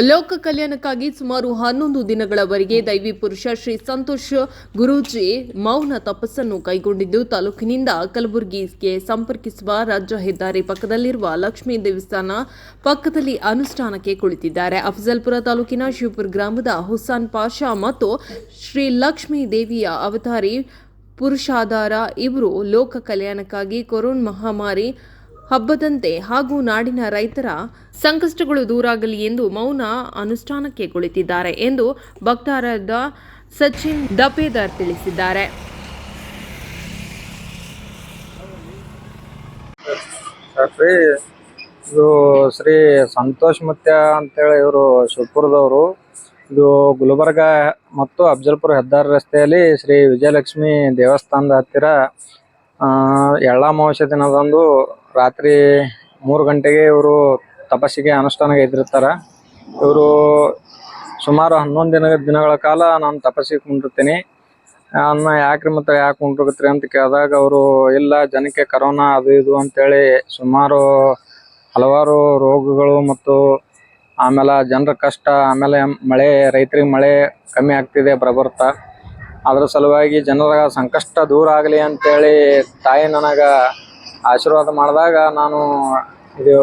ಲೋಕ ಕಲ್ಯಾಣಕ್ಕಾಗಿ ಸುಮಾರು ಹನ್ನೊಂದು ದಿನಗಳವರೆಗೆ ದೈವಿ ಪುರುಷ ಶ್ರೀ ಸಂತೋಷ್ ಗುರೂಜಿ ಮೌನ ತಪಸ್ಸನ್ನು ಕೈಗೊಂಡಿದ್ದು, ತಾಲೂಕಿನಿಂದ ಕಲಬುರಗಿಗೆ ಸಂಪರ್ಕಿಸುವ ರಾಜ್ಯ ಹೆದ್ದಾರಿ ಪಕ್ಕದಲ್ಲಿರುವ ಲಕ್ಷ್ಮೀ ದೇವಸ್ಥಾನ ಪಕ್ಕದಲ್ಲಿ ಅನುಷ್ಠಾನಕ್ಕೆ ಕುಳಿತಿದ್ದಾರೆ. ಅಫಜಲ್ಪುರ ತಾಲೂಕಿನ ಶಿವಪುರ ಗ್ರಾಮದ ಹುಸಾನ್ ಪಾಷಾ ಮತ್ತು ಶ್ರೀ ಲಕ್ಷ್ಮೀ ದೇವಿಯ ಅವತಾರಿ ಪುರುಷಾಧಾರ ಇವರು ಲೋಕ ಕಲ್ಯಾಣಕ್ಕಾಗಿ ಕೊರೋನ್ ಮಹಾಮಾರಿ ಹಬ್ಬದಂತೆ ಹಾಗೂ ನಾಡಿನ ರೈತರ ಸಂಕಷ್ಟಗಳು ದೂರಾಗಲಿ ಎಂದು ಮೌನ ಅನುಷ್ಠಾನಕ್ಕೆ ಕುಳಿತಿದ್ದಾರೆ ಎಂದು ಭಕ್ತಾರದ ಸಚಿನ್ ದಪೇದಾರ್ ತಿಳಿಸಿದ್ದಾರೆ. ಇದು ಶ್ರೀ ಸಂತೋಷ್ ಮುತ್ಯ ಅಂತೇಳಿ ಇವರು ಶಿವಪುರದವರು. ಇದು ಗುಲ್ಬರ್ಗ ಮತ್ತು ಅಫಜಲ್ಪುರ ಹೆದ್ದಾರಿ ರಸ್ತೆಯಲ್ಲಿ ಶ್ರೀ ವಿಜಯಲಕ್ಷ್ಮಿ ದೇವಸ್ಥಾನದ ಹತ್ತಿರ ಎಳ್ಳಾಮಾವಾಸ್ಯ ದಿನದಂದು ರಾತ್ರಿ ಮೂರು ಗಂಟೆಗೆ ಇವರು ತಪಸ್ಸಿಗೆ ಅನುಷ್ಠಾನಕ್ಕೆ ಎದ್ದಿರ್ತಾರೆ. ಇವರು ಸುಮಾರು ಹನ್ನೊಂದು ದಿನ ದಿನಗಳ ಕಾಲ ನಾನು ತಪಸ್ಸಿಗೆ ಕುಂಡಿರ್ತೀನಿ. ಅನ್ನ ಯಾಕ್ರಿ ಮತ್ತೆ ಯಾಕೆ ಕುಂಡಿರ್ತೀರಿ ಅಂತ ಕೇಳಿದಾಗ ಅವರು, ಇಲ್ಲ, ಜನಕ್ಕೆ ಕರೋನಾ ಅದು ಇದು ಅಂತೇಳಿ ಸುಮಾರು ಹಲವಾರು ರೋಗಗಳು ಮತ್ತು ಆಮೇಲೆ ಜನರ ಕಷ್ಟ, ಆಮೇಲೆ ಮಳೆ, ರೈತರಿಗೆ ಮಳೆ ಕಮ್ಮಿ ಆಗ್ತಿದೆ ಪ್ರಬರ್ತ ಅದ್ರ ಸಲುವಾಗಿ ಜನರ ಸಂಕಷ್ಟ ದೂರ ಆಗಲಿ ಅಂತೇಳಿ ತಾಯಿ ನನಗೆ ಆಶೀರ್ವಾದ ಮಾಡಿದಾಗ ನಾನು ಇದು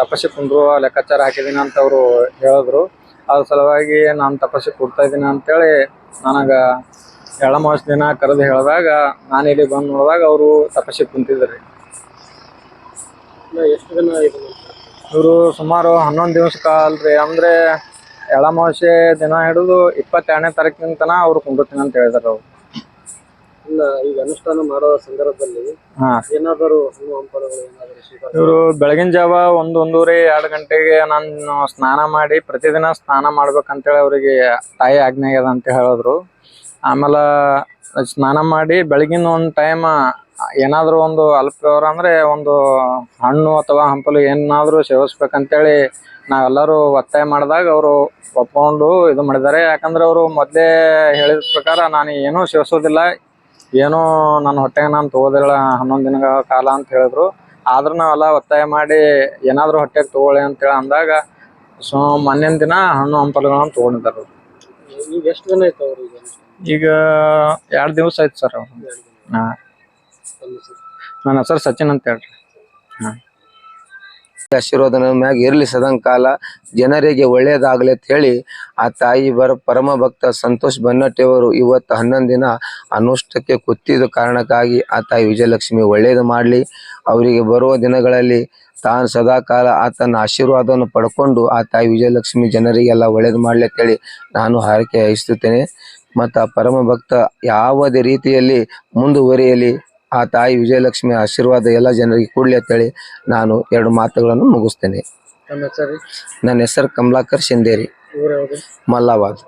ತಪಸ್ಸಿ ಕುಂದ್ರು ಲೆಕ್ಕಾಚಾರ ಹಾಕಿದ್ದೀನಿ ಅಂತ ಅವರು ಹೇಳಿದ್ರು. ಅದ್ರ ಸಲುವಾಗಿ ನಾನು ತಪಸ್ಸಿ ಕೊಡ್ತಾ ಇದ್ದೀನಿ ಅಂತೇಳಿ ನನಗೆ ಎಳಮಾಸ ದಿನ ಕರೆದು ಹೇಳಿದಾಗ ನಾನು ಇಲ್ಲಿ ಬಂದು ನೋಡಿದಾಗ ಅವರು ತಪಸ್ಸಿ ಕುಂತಿದ್ರಿ. ಎಷ್ಟು ದಿನ ಇವರು ಸುಮಾರು ಹನ್ನೊಂದು ದಿವಸ ಕಾಲ್ರಿ. ಅಂದ್ರೆ ಎಳಮಾವಾಸ್ಯೆ ದಿನ ಹಿಡಿದು ಇಪ್ಪತ್ತೆರಡನೇ ತಾರೀಕಿನ ತನ ಅವ್ರು ಕುಂಡಿರ್ತೀನಿ ಅಂತ ಹೇಳಿದಾರೆ ಅವ್ರು. ಈಗ ಅನುಷ್ಠಾನ ಮಾಡೋ ಸಂದರ್ಭದಲ್ಲಿ ಹಾ. ಏನಾದರೂ ಹಣ್ಣು ಹಂಪಲುಗಳು ಏನಾದರೂ ಸ್ವೀಕಾರ ಇವರು ಬೆಳಗಿನ ಜಾವ ಒಂದು ಒಂದೂವರೆ ಎರಡು ಗಂಟೆಗೆ ನಾನು ಸ್ನಾನ ಮಾಡಿ ಪ್ರತಿದಿನ ಸ್ನಾನ ಮಾಡ್ಬೇಕಂತೇಳಿ ಅವರಿಗೆ ತಾಯಿ ಆಜ್ಞೆ ಆಗ್ಯದ ಅಂತ ಹೇಳಿದ್ರು. ಆಮೇಲೆ ಸ್ನಾನ ಮಾಡಿ ಬೆಳಗಿನ ಒಂದು ಟೈಮ್ ಏನಾದರೂ ಒಂದು ಅಲ್ಪವ್ರ ಅಂದ್ರೆ ಒಂದು ಹಣ್ಣು ಅಥವಾ ಹಂಪಲು ಏನಾದರೂ ಸೇವಿಸ್ಬೇಕಂತೇಳಿ ನಾವೆಲ್ಲರೂ ಒತ್ತಾಯ ಮಾಡಿದಾಗ ಅವರು ಒಪ್ಕೊಂಡು ಇದು ಮಾಡಿದ್ದಾರೆ. ಯಾಕಂದ್ರೆ ಅವರು ಮೊದಲೇ ಹೇಳಿದ ಪ್ರಕಾರ ನಾನು ಏನೂ ಸೇವಿಸೋದಿಲ್ಲ. ಏನೂ ನನ್ನ ಹೊಟ್ಟೆಗೆ ನಾನು ತಗೋದಿಲ್ಲ ಹನ್ನೊಂದು ದಿನಗಳ ಕಾಲ ಅಂತ ಹೇಳಿದ್ರು. ಆದ್ರೂ ನಾವೆಲ್ಲ ಒತ್ತಾಯ ಮಾಡಿ ಏನಾದರೂ ಹೊಟ್ಟೆಗೆ ತಗೊಳ್ಳಿ ಅಂತೇಳಿ ಅಂದಾಗ ಸೊ ಮೊನ್ನಿನ ದಿನ ಹಣ್ಣು ಹಂಪಲುಗಳನ್ನು ತೊಗೊಂಡಿದ್ದಾರೆ. ಈಗ ಎಷ್ಟು ದಿನ ಆಯ್ತು ಅವ್ರು ಈಗ? ಈಗ ಎರಡು ದಿವಸ ಆಯ್ತು ಸರ್ ಅವ್ರು. ಹಾಂ. ನನ್ನ ಹೆಸರು ಸಚಿನ್ ಅಂತ ಹೇಳ್ರಿ. ಹಾಂ. ಆಶೀರ್ವಾದ ನಮ್ಮ ಮ್ಯಾಗ ಇರ್ಲಿ ಸದಂಕಾಲ. ಜನರಿಗೆ ಒಳ್ಳೆಯದಾಗಲಿ ಅಂತ ಹೇಳಿ ಆ ತಾಯಿ ಬರ ಪರಮ ಭಕ್ತ ಸಂತೋಷ್ ಬನ್ನಟ್ಟಿಯವರು ಇವತ್ತು ಹನ್ನೊಂದು ದಿನ ಅನುಷ್ಠಕ್ಕೆ ಕುತ್ತಿದ ಕಾರಣಕ್ಕಾಗಿ ಆ ತಾಯಿ ವಿಜಯಲಕ್ಷ್ಮಿ ಒಳ್ಳೇದು ಮಾಡ್ಲಿ. ಅವರಿಗೆ ಬರುವ ದಿನಗಳಲ್ಲಿ ತಾನು ಸದಾಕಾಲ ಆತನ ಆಶೀರ್ವಾದವನ್ನು ಪಡ್ಕೊಂಡು ಆ ತಾಯಿ ವಿಜಯಲಕ್ಷ್ಮಿ ಜನರಿಗೆಲ್ಲ ಒಳ್ಳೇದು ಮಾಡ್ಲಿ ಅಂತೇಳಿ ನಾನು ಹಾರೈಕೆ ವಹಿಸುತ್ತೇನೆ ಮತ್ತು ಆ ಪರಮ ಭಕ್ತ ಯಾವುದೇ ರೀತಿಯಲ್ಲಿ ಮುಂದುವರಿಯಲಿ. ಆ ತಾಯಿ ವಿಜಯಲಕ್ಷ್ಮಿ ಆಶೀರ್ವಾದ ಎಲ್ಲ ಜನರಿಗೆ ಕೊಡ್ಲಿ ಅಂತೇಳಿ ನಾನು ಎರಡು ಮಾತುಗಳನ್ನು ಮುಗಿಸ್ತೇನೆ. ನನ್ನ ಹೆಸರು ಕಮಲಾಕರ್ ಶಿಂದೇರಿ ಮಲ್ಲಾಬಾದ್.